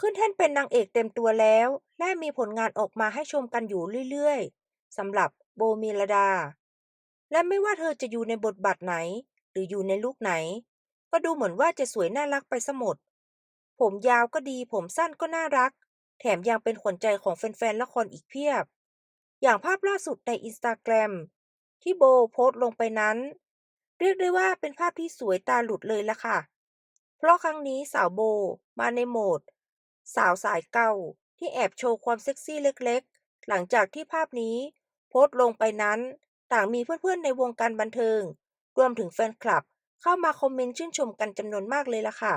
ขึ้นแท่นเป็นนางเอกเต็มตัวแล้ว และมีผลงานออกมาให้ชมกันอยู่เรื่อยๆสำหรับโบเมลดา และไม่ว่าเธอจะอยู่ในบทบาทไหน หรืออยู่ในลุคไหน ก็ดูเหมือนว่าจะสวยน่ารักไปซะหมด ผมยาวก็ดี ผมสั้นก็น่ารัก แถมยังเป็นขวัญใจของแฟนๆละครอีกเพียบ อย่างภาพล่าสุดใน Instagram ที่โบโพสต์ลงไปนั้น เรียกได้ว่าเป็นภาพที่สวยตาหลุดเลยละค่ะ เพราะครั้งนี้สาวโบมาในโหมด สาวสายเก่าที่แอบโชว์ความเซ็กซี่เล็กๆ หลังจากที่ภาพนี้โพสต์ลงไปนั้น ต่างมีเพื่อนๆในวงการบันเทิง รวมถึงแฟนคลับ เข้ามาคอมเมนต์ชื่นชมกันจำนวนมากเลยล่ะค่ะ